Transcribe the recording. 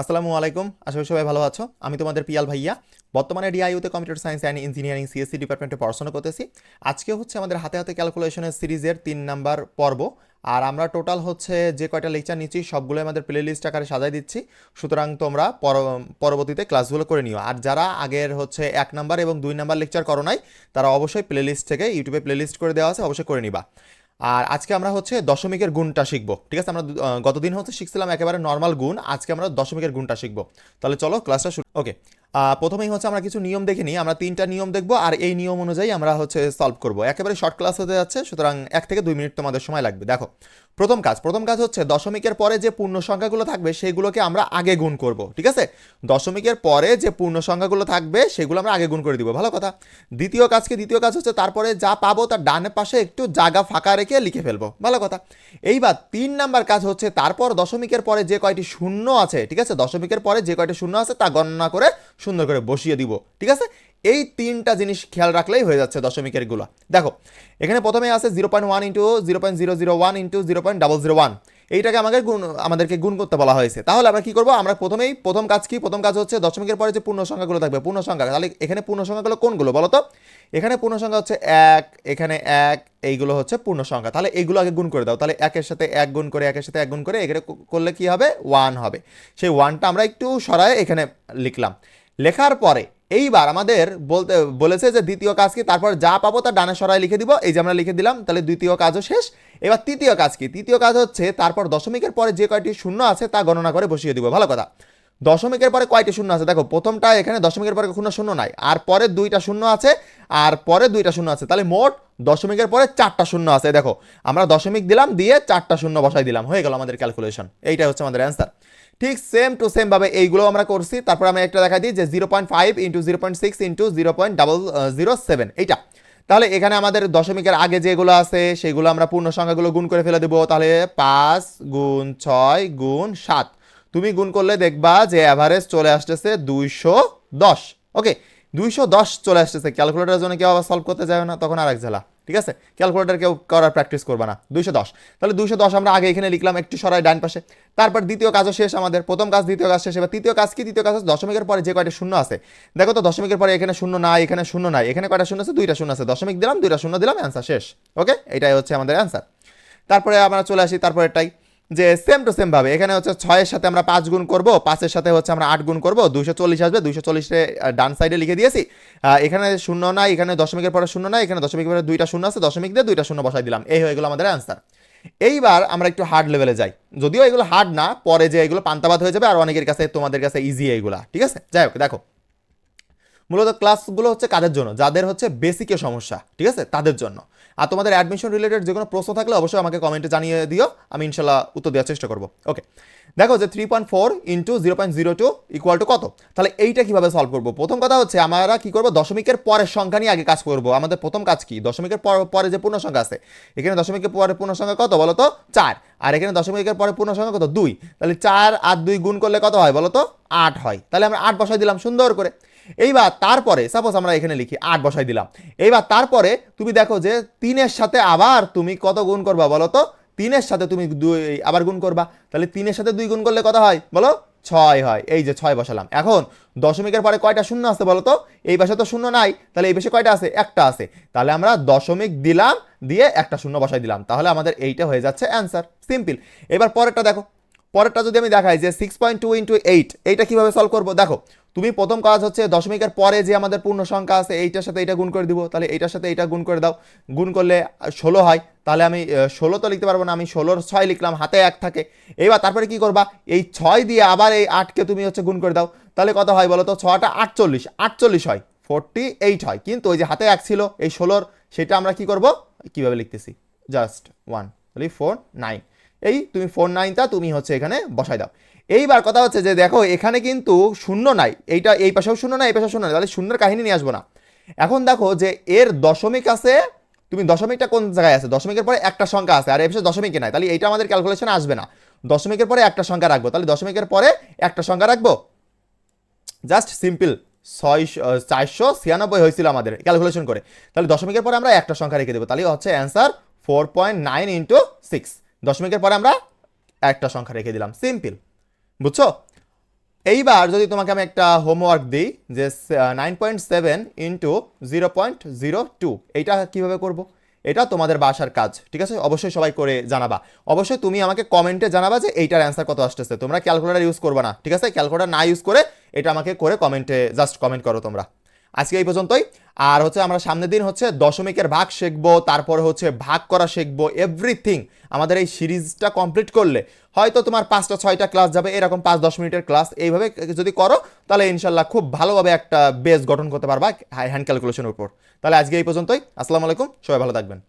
আসসালামু আলাইকুম। আশা সবাই ভালো আছো। আমি তোমাদের পিয়াল ভাইয়া। বর্তমানে ডিআইউতে computer science and engineering CSE ডিপার্টমেন্টে পড়াশোনা করতেছি। আজকে হচ্ছে আমাদের হাতে হাতে ক্যালকুলেশনের সিরিজের তিন নাম্বার পর্ব। আর আমরা টোটাল হচ্ছে যে কয়টা লেকচার নিচ্ছি সবগুলো আমাদের প্লে লিস্ট আকারে সাজাই দিচ্ছি। সুতরাং তোমরা পর- পরবর্তীতে ক্লাসগুলো করে নিও। আর যারা আগের হচ্ছে এক নাম্বার এবং দুই নাম্বার লেকচার করো নাই, তারা অবশ্যই প্লে লিস্ট থেকে ইউটিউবে প্লে লিস্ট করে দেওয়া আছে, অবশ্যই করে নিবা। আর আজকে আমরা হচ্ছে দশমিকের গুণটা শিখব। ঠিক আছে? আমরা গতদিন হচ্ছে শিখছিলাম একেবারে নর্মাল গুণ, আজকে আমরা দশমিকের গুণটা শিখব। তাহলে চলো ক্লাসটা শুরু ওকে প্রথমেই হচ্ছে আমরা কিছু নিয়ম দেখে নিই। আমরা তিনটা নিয়ম দেখব আর এই নিয়ম অনুযায়ী আমরা হচ্ছে সলভ করব। একেবারে শর্ট ক্লাস হতে যাচ্ছে, সুতরাং এক থেকে দুই মিনিট তোমাদের সময় লাগবে। দেখো, প্রথম কাজ প্রথম কাজ হচ্ছে দশমিকের পরে যে পূর্ণ সংখ্যাগুলো থাকবে, সেগুলোকে আমরা আগে গুণ করব, ঠিক আছে? দশমিকের পরে যে পূর্ণ সংখ্যাগুলো থাকবে, সেগুলো আমরা আগে গুণ করে দিব, ভালো কথা। দ্বিতীয় কাজকে, দ্বিতীয় কাজ হচ্ছে তারপরে যা পাবো তার ডানে পাশে একটু জায়গা ফাঁকা রেখে লিখে ফেলব, ভালো কথা। এইবার তিন নাম্বার কাজ হচ্ছে তারপর দশমিকের পরে যে কয়টি শূন্য আছে, ঠিক আছে? দশমিকের পরে যে কয়টি শূন্য আছে তা গণনা করে সুন্দর করে বসিয়ে দিব, ঠিক আছে? এই তিনটা জিনিস খেয়াল রাখলেই হয়ে যাচ্ছে দশমিকেরগুলো। দেখো, এখানে প্রথমে আছে zero point one into zero point zero zero one into zero point double zero one এইটাকে আমাদের গুণ, আমাদেরকে গুণ করতে বলা হয়েছে। তাহলে আমরা কি করব? আমরা প্রথমেই, প্রথম কাজ কি? প্রথম কাজ হচ্ছে দশমিকের পরে যে পূর্ণ সংখ্যাগুলো থাকবে, পূর্ণ সংখ্যা। তাহলে এখানে পূর্ণ সংখ্যাগুলো কোনগুলো বলো তো? এখানে পূর্ণ সংখ্যা হচ্ছে এক, এখানে এক, এইগুলো হচ্ছে পূর্ণ সংখ্যা। তাহলে এইগুলো আগে গুণ করে দাও। তাহলে একের সাথে এক গুণ করে, একের সাথে এক গুণ করে এখানে করলে কি হবে? ওয়ান হবে। সেই ওয়ানটা আমরা একটু সরায় এখানে লিখলাম। লেখার পরে এইবার আমাদের বলতে, বলেছে যে দ্বিতীয় কাজ কি? তারপর যা পাবো তার ডানে সরাই লিখে দিব। এই যে আমরা লিখে দিলাম, তাহলে দ্বিতীয় কাজও শেষ। এবার তৃতীয় কাজ কি? তৃতীয় কাজ হচ্ছে তারপর দশমিকের পরে যে কয়টি শূন্য আছে তা গণনা করে বসিয়ে দিব। ভালো কথা। দশমিকের পরে কয়টি শূন্য আছে? দেখো, প্রথমটা এখানে দশমিকের পরে কোনো শূন্য নাই। আর পরে দুইটা শূন্য আছে, আর পরে দুইটা শূন্য আছে। তাহলে মোট দশমিকের পরে চারটা শূন্য আছে। দেখো, আমরা দশমিক দিলাম, দিয়ে চারটা শূন্য বসাই দিলাম। হয়ে গেল আমাদের ক্যালকুলেশন এইটাই হচ্ছে আমাদের অ্যান্সার ঠিক সেম টু সেম ভাবে এইগুলো আমরা করছি। তারপর আমি একটা দেখা দিই যে zero point five into zero point six into zero point double zero seven এইটা। তাহলে এখানে আমাদের দশমিকের আগে যেগুলো আছে, সেগুলো আমরা পূর্ণ সংখ্যাগুলো গুণ করে ফেলে দেবো। তাহলে পাঁচ গুণ ছয় গুণ সাত। তুমি গুণ করলে দেখবা যে অ্যাভারেজ চলে আসতেছে দুইশো দশ। ওকে দুইশো দশ চলে আসতেছে। ক্যালকুলেটারের জন্য কেউ আবার সলভ করতে যাবে না, তখন আরেক ঝালা ঠিক আছে? ক্যালকুলেটার কেউ করার প্র্যাকটিস করবে না। দুইশো দশ। তাহলে দুইশো দশ আমরা আগে এখানে লিখলাম একটু সরাই ডান পাশে। তারপর দ্বিতীয় কাজও শেষ আমাদের। প্রথম কাজ, দ্বিতীয় কাজ শেষ। এবার তৃতীয় কাজ কি? তৃতীয় কাজ দশমিকের পরে যে কয়টা শূন্য আছে। দেখো তো, দশমিকের পরে এখানে শূন্য নাই, এখানে শূন্য নাই। এখানে কয়টা শূন্য আছে? দুইটা শূন্য আছে। দশমিক দিলাম, দুইটা শূন্য দিলাম অ্যান্সার শেষ। ওকে এটাই হচ্ছে আমাদের অ্যান্সার তারপরে আমরা চলে আসি, তারপরেরটাই। যে সেম টু সেম ভাবে। এখানে হচ্ছে ছয়ের সাথে আমরা পাঁচ গুণ করব, পাঁচের সাথে হচ্ছে আমরা আট গুণ করব, দুইশো চল্লিশ আসবে, দুইশো চল্লিশে ডান সাইডে লিখে দিয়েছি। এখানে শূন্য নাই, এখানে দশমিকের পরে শূন্য নাই, এখানে দশমিকের পরে দুইটা শূন্য আছে, দশমিক দিয়ে দুইটা শূন্য বসাই দিলাম। এই হয়ে গেল আমাদের অ্যান্সার এইবার আমরা একটু হার্ড লেভেলে যাই। যদিও এগুলো হার্ড না, পরে যে এগুলো পান্তাবাদ হয়ে যাবে, আর অনেকের কাছে, তোমাদের কাছে ইজি এইগুলা ঠিক আছে? যাই হোক, দেখো। মূলত ক্লাসগুলো হচ্ছে কাদের জন্য? যাদের হচ্ছে বেসিকে সমস্যা, ঠিক আছে? তাদের জন্য। আর তোমাদের অ্যাডমিশন রিলেটেড যে কোনো প্রশ্ন থাকলে অবশ্যই আমাকে কমেন্টে জানিয়ে দিও, আমি ইনশাল্লাহ উত্তর দেওয়ার চেষ্টা করব। ওকে দেখো যে three point four into zero point zero two equal to কত? তাহলে এইটা কীভাবে সলভ করব? প্রথম কথা হচ্ছে আমরা কি করব? দশমিকের পরের সংখ্যা নিয়ে আগে কাজ করব। আমাদের প্রথম কাজ কি? দশমিকের পর- যে পূর্ণ সংখ্যা আছে, এখানে দশমিকের পরে পূর্ণ সংখ্যা কত বলো তো চার। আর এখানে দশমিকের পরে পূর্ণ সংখ্যা কত? দুই। তাহলে চার আর দুই গুণ করলে কত হয় বলো তো আট হয়। তাহলে আমরা আট বসাই দিলাম, সুন্দর করে। এইবার তারপরে সাপোজ আমরা এখানে লিখি, আট বসাই দিলাম। এইবার তারপরে তুমি দেখো যে তিনের সাথে আবার তুমি কত গুণ করবা বলো তো? তিনের সাথে তুমি দুই, আবার গুণ করবা। তাহলে তিনের সাথে দুই গুণ করলে কত হয় বলো? ছয় হয়। এই যে ছয় বসালাম। এখন দশমিকের পরে কয়টা শূন্য আছে বলো তো? এই পাশে তো শূন্য নাই। তাহলে এই পাশে কয়টা আছে? একটা আছে। তাহলে আমরা দশমিক দিলাম, দিয়ে একটা শূন্য বসাই দিলাম। তাহলে আমাদের এইটা হয়ে যাচ্ছে অ্যান্সার সিম্পল এবার পরেরটা দেখো। পরেরটা যদি আমি দেখাই যে six point two into eight এইটা কীভাবে সলভ করব? দেখো, তুমি প্রথম কাজ হচ্ছে দশমিকের পরে যে আমাদের পূর্ণ সংখ্যা আছে, এইটার সাথে এইটা গুণ করে দিব, তাহলে এইটার সাথে এইটা গুণ করে দাও। গুণ করলে ষোলো হয়, তাহলে আমি ষোলো তো লিখতে পারব না, আমি ষোলোর ছয় লিখলাম, হাতে এক থাকে। এইবার তারপরে কি করবা? এই ছয় দিয়ে আবার এই আটকে তুমি হচ্ছে গুণ করে দাও। তাহলে কত হয় বলো তো? ছটা আটচল্লিশ আটচল্লিশ হয় ফোরটি এইট হয়। কিন্তু ওই যে হাতে এক ছিল, এই ষোলোর, সেটা আমরা কি করব? কীভাবে লিখতেছি? জাস্ট ওয়ান ফোর নাইন এই তুমি ফোর নাইনটা তুমি হচ্ছে এখানে বসাই দাও। এইবার কথা হচ্ছে যে দেখো, এখানে কিন্তু শূন্য নাই। এইটা এই পাশেও শূন্য নাই, এই পাশেও শূন্য নাই। তাহলে শূন্যের কাহিনী নিয়ে আসব না। এখন দেখো যে এর দশমিক আছে, তুমি দশমিকটা কোন জায়গায় আছে? দশমিকের পরে একটা সংখ্যা আছে, আর এই পাশে দশমিকে নাই। তাহলে এইটা আমাদের ক্যালকুলেশনে আসবে না। দশমিকের পরে একটা সংখ্যা রাখব। তাহলে দশমিকের পরে একটা সংখ্যা রাখব? জাস্ট সিম্পল ছয় চারশো ছিয়ানব্বই হয়েছিল আমাদের ক্যালকুলেশন করে। তাহলে দশমিকের পরে আমরা একটা সংখ্যা রেখে দেবো। তাহলে হচ্ছে answer four point nine into six দশমিকের পরে আমরা একটা সংখ্যা রেখে দিলাম। সিম্পল বুঝছ? এইবার যদি তোমাকে আমি একটা হোমওয়ার্ক দিই, যে nine point seven into zero point zero two এইটা কীভাবে করব? এটা তোমাদের বাসার কাজ, ঠিক আছে? অবশ্যই সবাই করে জানাবা। অবশ্যই তুমি আমাকে কমেন্টে জানাবা যে, এইটার অ্যান্সার কত আসতেছে। তোমরা ক্যালকুলেটার ইউজ করবে না, ঠিক আছে? ক্যালকুলেটার না ইউজ করে এটা আমাকে করে কমেন্টে জাস্ট কমেন্ট করো তোমরা। আজকে এই পর্যন্তই। আর হচ্ছে আমরা সামনের দিন হচ্ছে দশমিকের ভাগ শিখব, তারপরে হচ্ছে ভাগ করা শিখব এভরিথিং আমাদের এই সিরিজটা কমপ্লিট করলে। হয়তো তোমার পাঁচটা, ছয়টা ক্লাস যাবে, এরকম পাঁচ, দশ মিনিটের ক্লাস এইভাবে যদি করো, তাহলে ইনশাল্লাহ খুব ভালোভাবে একটা বেস গঠন করতে পারবা হ্যান্ড ক্যালকুলেশনের উপর। তাহলে আজকে এই পর্যন্তই। আসসালামু আলাইকুম, সবাই ভালো থাকবেন।